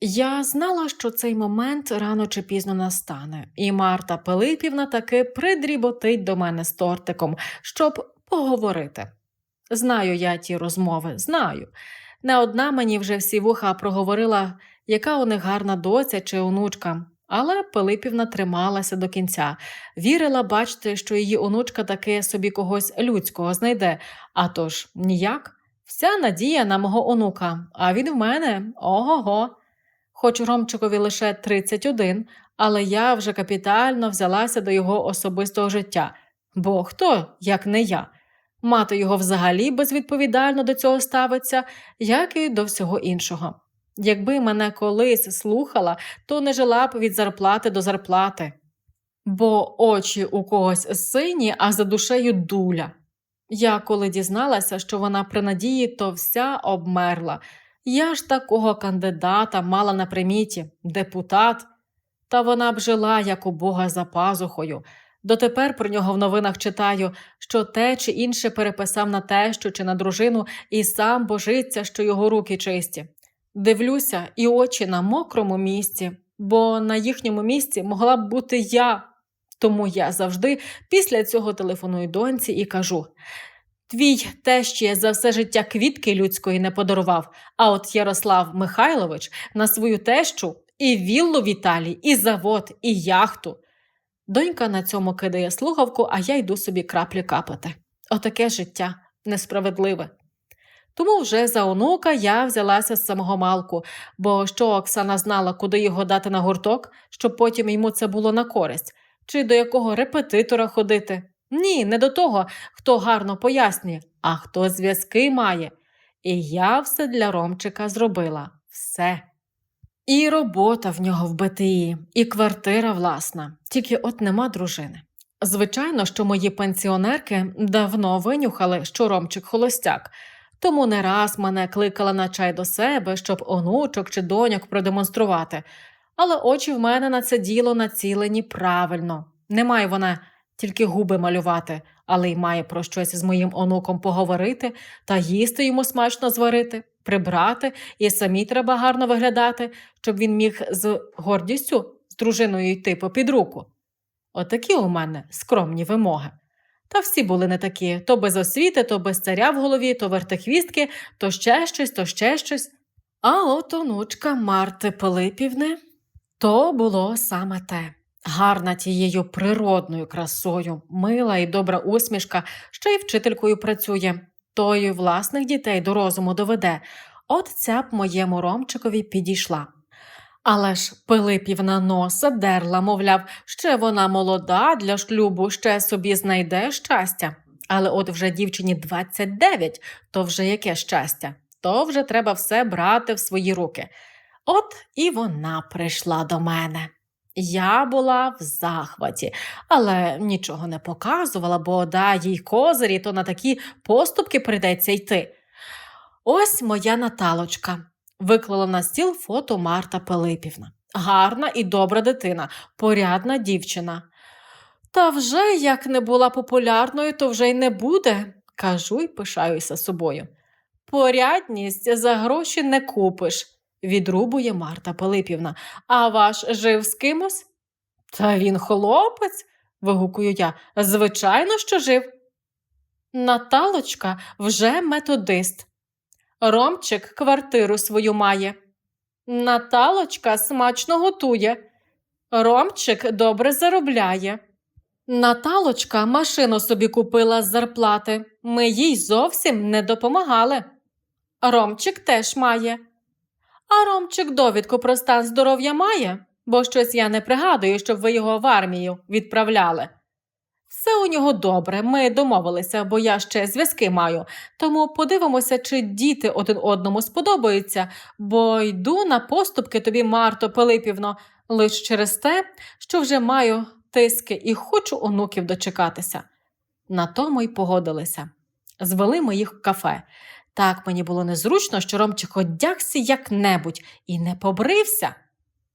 Я знала, що цей момент рано чи пізно настане, і Марта Пилипівна таки придріботить до мене з тортиком, щоб поговорити. Знаю я ті розмови, знаю. Не одна мені вже всі вуха проговорила, яка у них гарна доця чи онучка, але Пилипівна трималася до кінця, вірила, бачити, що її онучка таки собі когось людського знайде, а тож ніяк. Вся надія на мого онука, а він в мене ого-го. Хоч Ромчикові лише 31, але я вже капітально взялася до його особистого життя. Бо хто, як не я? Мати його взагалі безвідповідально до цього ставиться, як і до всього іншого. Якби мене колись слухала, то не жила б від зарплати до зарплати. Бо очі у когось сині, а за душею дуля. Я коли дізналася, що вона при надії, то вся обмерла. Я ж такого кандидата мала на приміті, депутат. Та вона б жила, як у Бога за пазухою. Дотепер про нього в новинах читаю, що те чи інше переписав на тещу чи на дружину, і сам божиться, що його руки чисті. Дивлюся, і очі на мокрому місці, бо на їхньому місці могла б бути я. Тому я завжди після цього телефоную доньці і кажу: Твій тещі за все життя квітки людської не подарував, а от Ярослав Михайлович на свою тещу і віллу в Італії, і завод, і яхту. Донька на цьому кидає слухавку, а я йду собі краплі капати. Отаке життя несправедливе. Тому вже за онука я взялася з самого малку, бо що Оксана знала, куди його дати на гурток, щоб потім йому це було на користь, чи до якого репетитора ходити. Ні, не до того, хто гарно пояснює, а хто зв'язки має. І я все для Ромчика зробила. Все. І робота в нього в БТІ, і квартира власна, тільки от нема дружини. Звичайно, що мої пенсіонерки давно винюхали, що Ромчик холостяк, тому не раз мене кликала на чай до себе, щоб онучок чи доньок продемонструвати. Але очі в мене на це діло націлені правильно. Не має вона тільки губи малювати, але й має про щось з моїм онуком поговорити та їсти йому смачно зварити, прибрати, і самі треба гарно виглядати, щоб він міг з гордістю з дружиною йти попід руку. Отакі у мене скромні вимоги. Та всі були не такі то без освіти, то без царя в голові, то вертихвістки, то ще щось, то ще щось. А от онучка Марти Пилипівни то було саме те. Гарна тією природною красою, мила і добра усмішка, що й вчителькою працює, то й власних дітей до розуму доведе. От ця б моєму Ромчикові підійшла. Але ж Пилипівна носа дерла, мовляв, ще вона молода для шлюбу, ще собі знайде щастя. Але от вже дівчині 29, то вже яке щастя, то вже треба все брати в свої руки. От і вона прийшла до мене. Я була в захваті, але нічого не показувала, бо да, їй козирі, то на такі поступки прийдеться йти. Ось моя Наталочка. Виклала на стіл фото Марта Пилипівна. Гарна і добра дитина, порядна дівчина. Та вже як не була популярною, то вже й не буде, кажу й пишаюся собою. Порядність за гроші не купиш, відрубує Марта Пилипівна. А ваш жив з кимось? Та він хлопець, вигукую я. Звичайно, що жив. Наталочка вже методист. Ромчик квартиру свою має. Наталочка смачно готує. Ромчик добре заробляє. Наталочка машину собі купила з зарплати. Ми їй зовсім не допомагали. Ромчик теж має. А Ромчик довідку про стан здоров'я має, бо щось я не пригадую, щоб ви його в армію відправляли. Все у нього добре, ми домовилися, бо я ще зв'язки маю, тому подивимося, чи діти один одному сподобаються, бо йду на поступки тобі, Марто Пилипівно, лише через те, що вже маю тиски і хочу онуків дочекатися. На тому й погодилися. Звели ми їх в кафе. Так мені було незручно, що Ромчик одягся як-небудь і не побрився.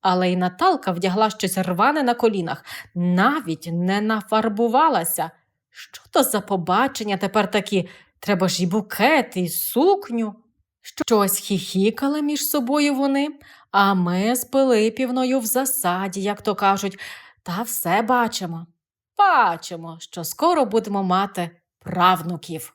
Але й Наталка вдягла щось рване на колінах, навіть не нафарбувалася. Що то за побачення тепер такі? Треба ж і букет, і сукню. Щось хіхікали між собою вони, а ми з Пилипівною в засаді, як то кажуть, та все бачимо. Бачимо, що скоро будемо мати правнуків.